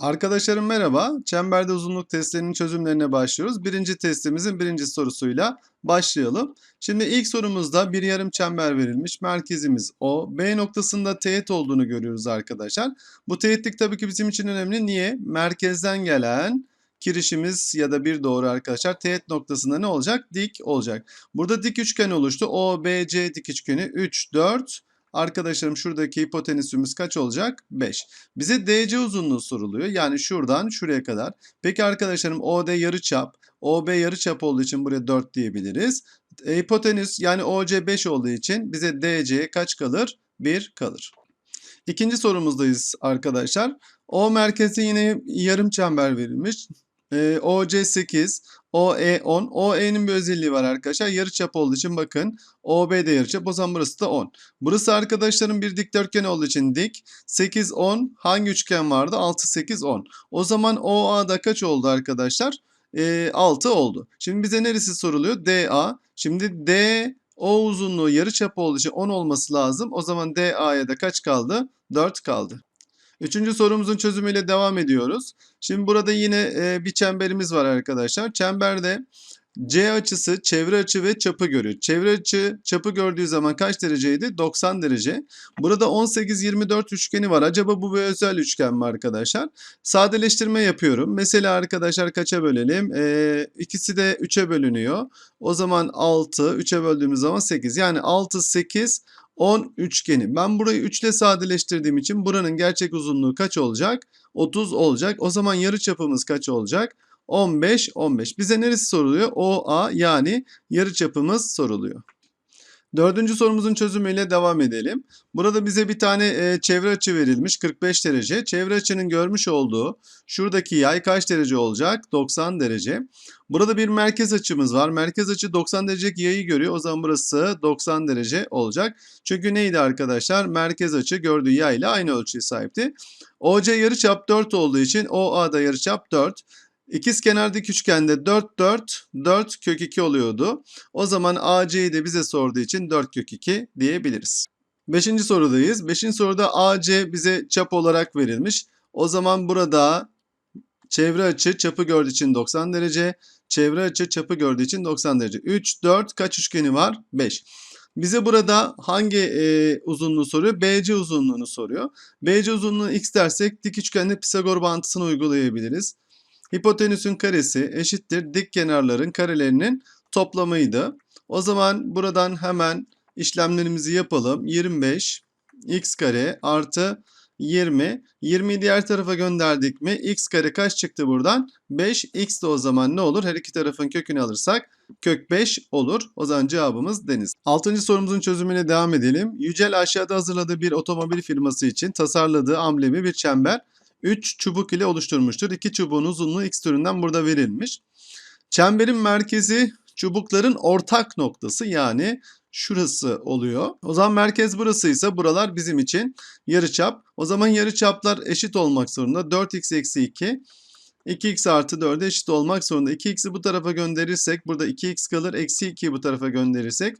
Arkadaşlarım merhaba. Çemberde uzunluk testlerinin çözümlerine başlıyoruz. Birinci testimizin birinci sorusuyla başlayalım. Şimdi ilk sorumuzda bir yarım çember verilmiş. Merkezimiz O. B noktasında teğet olduğunu görüyoruz arkadaşlar. Bu teğetlik tabii ki bizim için önemli. Niye? Merkezden gelen kirişimiz ya da bir doğru arkadaşlar teğet noktasında ne olacak? Dik olacak. Burada dik üçgen oluştu. O, B, C dik üçgeni 3, 4. Arkadaşlarım şuradaki hipotenüsümüz kaç olacak? 5. Bize DC uzunluğu soruluyor. Yani şuradan şuraya kadar. Peki arkadaşlarım OD yarıçap, OB yarıçap olduğu için buraya 4 diyebiliriz. E, hipotenüs yani OC 5 olduğu için bize DC kaç kalır? 1 kalır. İkinci sorumuzdayız arkadaşlar. O merkezi yine yarım çember verilmiş. E, OC 8, OE 10. OE'nin bir özelliği var arkadaşlar. Yarıçap olduğu için bakın OB de yarıçap. O zaman burası da 10. Burası arkadaşların bir dikdörtgen olduğu için dik. 8, 10. Hangi üçgen vardı? 6, 8, 10. O zaman OA'da kaç oldu arkadaşlar? E, 6 oldu. Şimdi bize neresi soruluyor? DA. Şimdi D o uzunluğu yarıçap olduğu için 10 olması lazım. O zaman DA'ya da kaç kaldı? 4 kaldı. Üçüncü sorumuzun çözümüyle devam ediyoruz. Şimdi burada yine e, bir çemberimiz var arkadaşlar. Çemberde C açısı çevre açı ve çapı görüyor. Çevre açı çapı gördüğü zaman kaç dereceydi? 90 derece. Burada 18-24 üçgeni var. Acaba bu bir özel üçgen mi arkadaşlar? Sadeleştirme yapıyorum. Mesela arkadaşlar kaça bölelim? Ee, ikisi de 3'e bölünüyor. O zaman 6, 3'e böldüğümüz zaman 8. Yani 6, 8, 10 üçgeni. Ben burayı 3 ile sadeleştirdiğim için buranın gerçek uzunluğu kaç olacak? 30 olacak. O zaman yarı çapımız kaç olacak? 15, 15. Bize neresi soruluyor? OA yani yarı çapımız soruluyor. Dördüncü sorumuzun çözümüyle devam edelim. Burada bize bir tane e, çevre açı verilmiş 45 derece. Çevre açının görmüş olduğu şuradaki yay kaç derece olacak? 90 derece. Burada bir merkez açımız var. Merkez açı 90 derecelik yayı görüyor. O zaman burası 90 derece olacak. Çünkü neydi arkadaşlar? Merkez açı gördüğü yay ile aynı ölçüye sahipti. OC yarıçap 4 olduğu için OA da yarıçap 4. İkiz kenar dik üçgende 4 4 4 kök 2 oluyordu. O zaman AC'yi de bize sorduğu için 4 kök 2 diyebiliriz. Beşinci sorudayız. Beşinci soruda AC bize çap olarak verilmiş. O zaman burada çevre açı çapı gördüğü için 90 derece. Çevre açı çapı gördüğü için 90 derece. 3, 4 kaç üçgeni var? 5. Bize burada hangi e, uzunluğu soruyor? BC uzunluğunu soruyor. BC uzunluğunu x dersek dik üçgende Pisagor bağıntısını uygulayabiliriz. Hipotenüsün karesi eşittir dik kenarların karelerinin toplamıydı. O zaman buradan hemen işlemlerimizi yapalım. 25 x kare artı 20. 20'yi diğer tarafa gönderdik mi? x kare kaç çıktı buradan? 5. x de o zaman ne olur? Her iki tarafın kökünü alırsak kök 5 olur. O zaman cevabımız deniz. Altıncı sorumuzun çözümüne devam edelim. Yücel aşağıda hazırladığı bir otomobil firması için tasarladığı amblemi bir çember 3 çubuk ile oluşturmuştur. 2 çubuğun uzunluğu x türünden burada verilmiş. Çemberin merkezi çubukların ortak noktası yani şurası oluyor. O zaman merkez burasıysa buralar bizim için yarıçap. O zaman yarıçaplar eşit olmak zorunda. 4x eksi 2 2x artı 4'e eşit olmak zorunda. 2x'i bu tarafa gönderirsek burada 2x kalır. Eksi 2'yi bu tarafa gönderirsek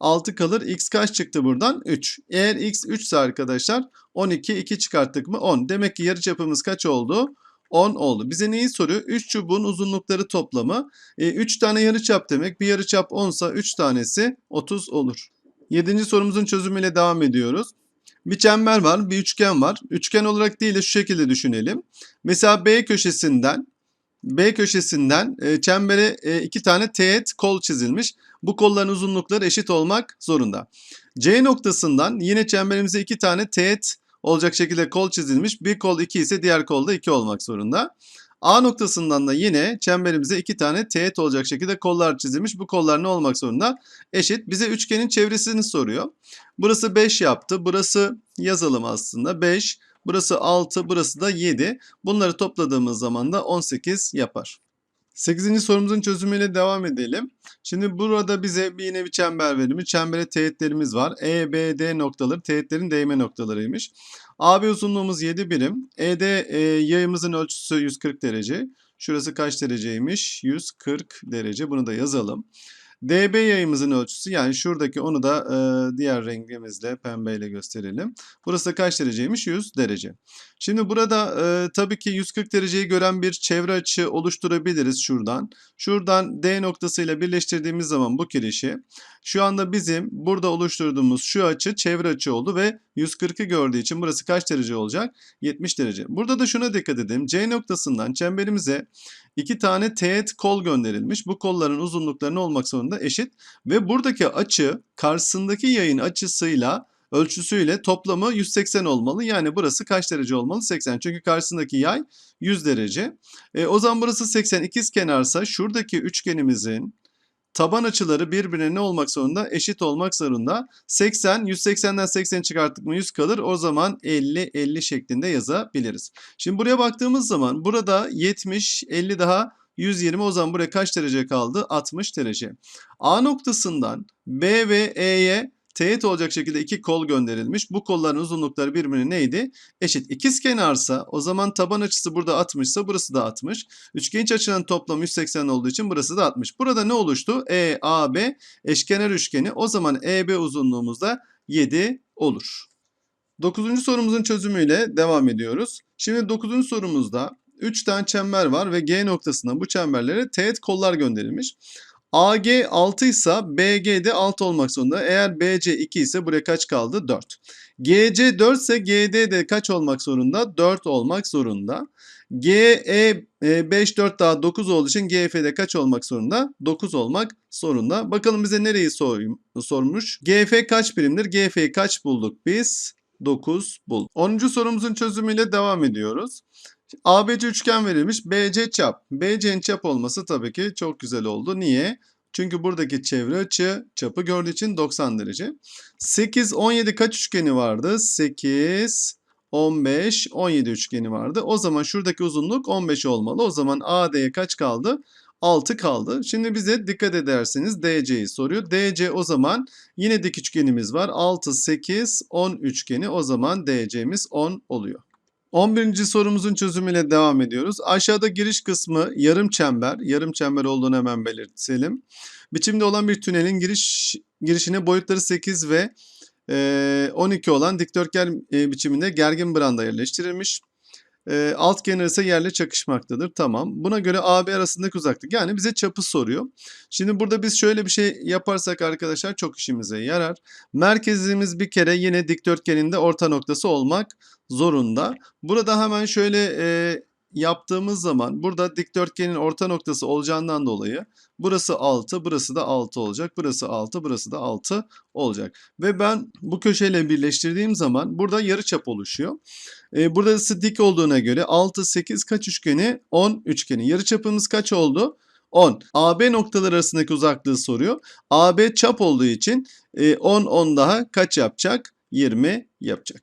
6 kalır. X kaç çıktı buradan? 3. Eğer X 3 ise arkadaşlar 12 2 çıkarttık mı 10. Demek ki yarıçapımız kaç oldu? 10 oldu. Bize neyi soruyor? 3 çubuğun uzunlukları toplamı. E, 3 tane yarıçap demek. Bir yarıçap 10 ise 3 tanesi 30 olur. 7. sorumuzun çözümüyle devam ediyoruz. Bir çember var, bir üçgen var. Üçgen olarak değil de şu şekilde düşünelim. Mesela B köşesinden B köşesinden e, çembere e, iki tane teğet kol çizilmiş. Bu kolların uzunlukları eşit olmak zorunda. C noktasından yine çemberimize iki tane teğet olacak şekilde kol çizilmiş. Bir kol 2 ise diğer kol da 2 olmak zorunda. A noktasından da yine çemberimize iki tane teğet olacak şekilde kollar çizilmiş. Bu kollar ne olmak zorunda? Eşit. Bize üçgenin çevresini soruyor. Burası 5 yaptı. Burası yazalım aslında. 5. Burası 6, burası da 7. Bunları topladığımız zaman da 18 yapar. 8. sorumuzun çözümüyle devam edelim. Şimdi burada bize bir yine bir çember verilmiş. Çembere teğetlerimiz var. E, B, D noktaları teğetlerin değme noktalarıymış. AB uzunluğumuz 7 birim. ED e, yayımızın ölçüsü 140 derece. Şurası kaç dereceymiş? 140 derece. Bunu da yazalım. DB yayımızın ölçüsü yani şuradaki onu da e, diğer rengimizle pembeyle gösterelim. Burası kaç dereceymiş? 100 derece. Şimdi burada e, tabii ki 140 dereceyi gören bir çevre açı oluşturabiliriz şuradan. Şuradan D noktasıyla birleştirdiğimiz zaman bu kirişi şu anda bizim burada oluşturduğumuz şu açı çevre açı oldu ve 140'ı gördüğü için burası kaç derece olacak? 70 derece. Burada da şuna dikkat edelim. C noktasından çemberimize iki tane teğet kol gönderilmiş. Bu kolların uzunlukları olmak zorunda? Eşit. Ve buradaki açı karşısındaki yayın açısıyla ölçüsüyle toplamı 180 olmalı. Yani burası kaç derece olmalı? 80. Çünkü karşısındaki yay 100 derece. E, o zaman burası 80 ikiz kenarsa şuradaki üçgenimizin taban açıları birbirine ne olmak zorunda? Eşit olmak zorunda. 80, 180'den 80 çıkarttık mı 100 kalır. O zaman 50, 50 şeklinde yazabiliriz. Şimdi buraya baktığımız zaman burada 70, 50 daha 120 o zaman buraya kaç derece kaldı? 60 derece. A noktasından B ve E'ye teğet olacak şekilde iki kol gönderilmiş. Bu kolların uzunlukları birbirine neydi? Eşit. İkiz kenarsa o zaman taban açısı burada 60 ise burası da 60. Üçgen açıların toplamı 180 olduğu için burası da 60. Burada ne oluştu? E, A, B eşkenar üçgeni. O zaman EB uzunluğumuz da 7 olur. Dokuzuncu sorumuzun çözümüyle devam ediyoruz. Şimdi dokuzuncu sorumuzda 3 tane çember var ve G noktasına bu çemberlere teğet kollar gönderilmiş. AG 6 ise BG de 6 olmak zorunda. Eğer BC 2 ise buraya kaç kaldı? 4. GC 4 ise GD de kaç olmak zorunda? 4 olmak zorunda. GE 5 4 daha 9 olduğu için GF de kaç olmak zorunda? 9 olmak zorunda. Bakalım bize nereyi sor, sormuş? GF kaç birimdir? GF'yi kaç bulduk biz? 9 bulduk. 10. sorumuzun çözümüyle devam ediyoruz. ABC üçgen verilmiş. BC çap. BC'nin çap olması tabii ki çok güzel oldu. Niye? Çünkü buradaki çevre açı çapı gördüğü için 90 derece. 8, 17 kaç üçgeni vardı? 8, 15, 17 üçgeni vardı. O zaman şuradaki uzunluk 15 olmalı. O zaman AD'ye kaç kaldı? 6 kaldı. Şimdi bize dikkat ederseniz DC'yi soruyor. DC o zaman yine dik üçgenimiz var. 6, 8, 10 üçgeni. O zaman DC'miz 10 oluyor. 11. sorumuzun çözümüyle devam ediyoruz. Aşağıda giriş kısmı yarım çember. Yarım çember olduğunu hemen belirtelim. Biçimde olan bir tünelin giriş girişine boyutları 8 ve e, 12 olan dikdörtgen biçiminde gergin branda yerleştirilmiş. E, alt kenar ise yerle çakışmaktadır. Tamam. Buna göre AB arasındaki uzaklık. Yani bize çapı soruyor. Şimdi burada biz şöyle bir şey yaparsak arkadaşlar çok işimize yarar. Merkezimiz bir kere yine dikdörtgeninde orta noktası olmak zorunda. Burada hemen şöyle e, yaptığımız zaman burada dikdörtgenin orta noktası olacağından dolayı burası 6, burası da 6 olacak. Burası 6, burası da 6 olacak. Ve ben bu köşeyle birleştirdiğim zaman burada yarıçap oluşuyor. E, burası dik olduğuna göre 6, 8 kaç üçgeni? 10 üçgeni. Yarıçapımız kaç oldu? 10. AB noktalar arasındaki uzaklığı soruyor. AB çap olduğu için e, 10, 10 daha kaç yapacak? 20 yapacak.